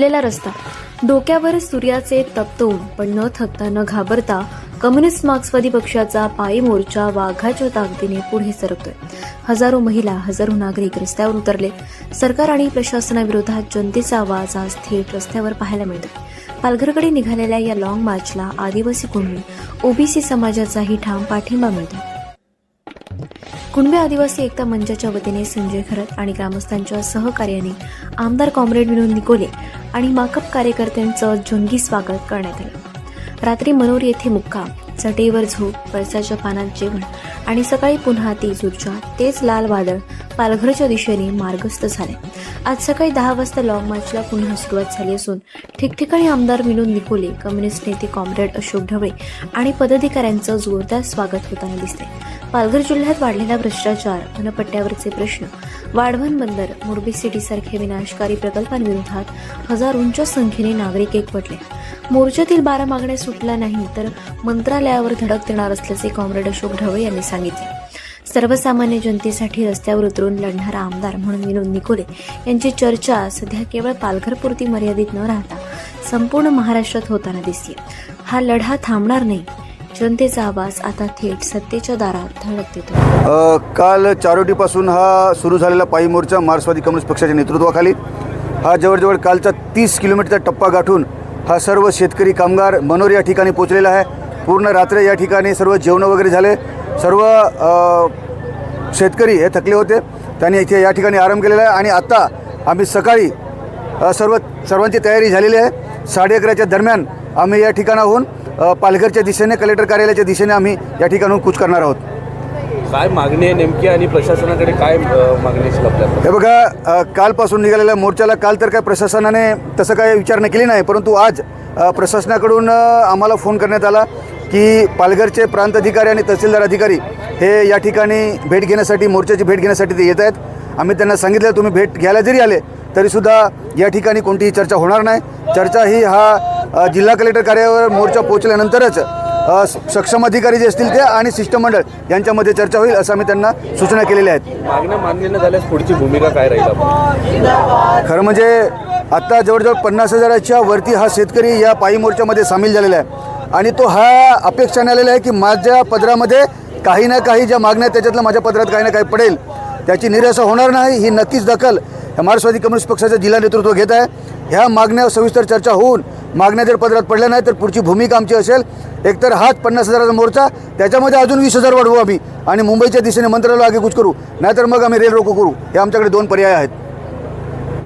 आपलेला रस्ता. डोक्यावर सूर्याचे तप्तऊन पण न थकता न घाबरता कम्युनिस्ट मार्क्सवादी पक्षाचा पायी मोर्चा वाघाच्या ताकदीने पुढे सरकतोय. हजारो महिला हजारो नागरिक रस्त्यावर उतरले. सरकार आणि प्रशासनाविरोधात जनतेचा आवाज आज थेट रस्त्यावर पाहायला मिळतोय. पालघरकडे निघालेल्या या लॉंग मार्चला आदिवासी कुणबी ओबीसी समाजाचाही ठाम पाठिंबा मिळतो कुणबे आदिवासी एकता मंचाच्या वतीने संजय खरत आणि ग्रामस्थांच्या सहकार्याने आमदार कॉम्रेड विनोद निकोले आणि माकप कार्यकर्त्यांचं जंगी स्वागत करण्यात आलं. रात्री मनोर येथे मुक्काम चटेवर झोप पळसाच्या पानात जेवण आणि सकाळी पुन्हा तीच ऊर्जा तेच लाल वादळ पालघरच्या दिशेने मार्गस्थ झाले. आज सकाळी दहा वाजता लॉंग मार्चला पुन्हा सुरुवात झाली असून ठिकठिकाणी आमदार विनोद निकोले कम्युनिस्ट नेते कॉम्रेड अशोक ढवळे आणि पदाधिकाऱ्यांचं जोरदार स्वागत होताना दिसते. पालघर जिल्ह्यात वाढलेला भ्रष्टाचार वनपट्ट्यावरचे प्रश्न वाढवण बंदर मुरबी सिटी सारखे विनाशकारी प्रकल्पांविरोधात हजारोंच्या संख्येने नागरिक एकवटले. मोर्चातील बारा मागण्या सुटल्या नाही तर मंत्रालयावर धडक देणार असल्याचे कॉम्रेड अशोक ढवळे यांनी सांगितले. सर्वसामान्य जनतेसाठी रस्त्यावर उतरून लढणारा आमदार म्हणून विनोद निकोले यांची चर्चा सध्या केवळ पालघरपुरती मर्यादित न राहता संपूर्ण महाराष्ट्रात होताना दिसते. हा लढा थांबणार नाही. जनतेचा आवाज आता थेट सत्तेच्या दारात धडक देतो. काल चारोटीपासून हा सुरू झालेला पायी मोर्चा मार्क्सवादी कम्युनिस्ट पक्षाच्या नेतृत्वाखाली. हा जवळजवळ कालचा तीस किलोमीटरचा टप्पा गाठून हा सर्व शेतकरी कामगार मनोर या ठिकाणी पोचलेला आहे. पूर्ण रात्र या ठिकाणी सर्व जेवणं वगैरे झाले. सर्व शेतकरी हे थकले होते. त्यांनी इथे या ठिकाणी आराम केलेला आहे आणि आत्ता आम्ही सकाळी सर्व सर्वांची तयारी झालेली आहे. साडे अकराच्या दरम्यान आम्ही या ठिकाणाहून पालघरच्या दिशेने कलेक्टर कार्यालयाच्या दिशेने आम्ही या ठिकाणाहून कूच करणार आहोत. काय मागणी आहे नेमकी आणि प्रशासनाकडे काय मागणी हे बघा कालपासून निघालेल्या मोर्चाला काल तर काय प्रशासनाने तसं काय विचारणा केली नाही परंतु आज प्रशासनाकडून आम्हाला फोन करण्यात आला. की पालघरचे प्रांत अधिकारी आणि तहसीलदार अधिकारी हे या ठिकाणी भेट घेण्यासाठी मोर्चाची भेट घेण्यासाठी ते येत आहेत. आम्ही त्यांना सांगितलं तुम्ही भेट घ्यायला जरी आले तरीसुद्धा या ठिकाणी कोणतीही चर्चा होणार नाही. चर्चा ही हा जिल्हा कलेक्टर कार्यालयावर मोर्चा स- सक्षम अधिकारी जे असतील ते आणि शिष्टमंडळ यांच्यामध्ये चर्चा होईल असं आम्ही त्यांना सूचना केलेल्या आहेत. मागण्या मान्य न झाल्यास पुढची भूमिका काय राहील खरं म्हणजे आत्ता जवळजवळ पन्नास हजाराच्या वरती हा शेतकरी या पायी मोर्चामध्ये सामील झालेला आहे. आणि तो हा अपेक्षाने आलेला आहे की माझ्या पदरामध्ये काही ना काही ज्या मागण्या त्याच्यातलं माझ्या पदरात काही ना काही पडेल. त्याची निराशा होणार नाही ही नक्कीच दखल ह्या मार्क्सवादी कम्युनिस्ट पक्षाचं जिल्हा नेतृत्व घेत आहे. ह्या मागण्यावर सविस्तर चर्चा होऊन मागण्या जर पदरात पडल्या नाही तर पुढची भूमिका आमची असेल. एकतर हाच पन्नास हजाराचा मोर्चा त्याच्यामध्ये अजून वीस हजार वाढवू आम्ही. आणि मुंबईच्या दिशेने मंत्रालय आगेकूच करू. नाहीतर मग आम्ही रेल रोको करू. हे आमच्याकडे दोन पर्याय आहेत.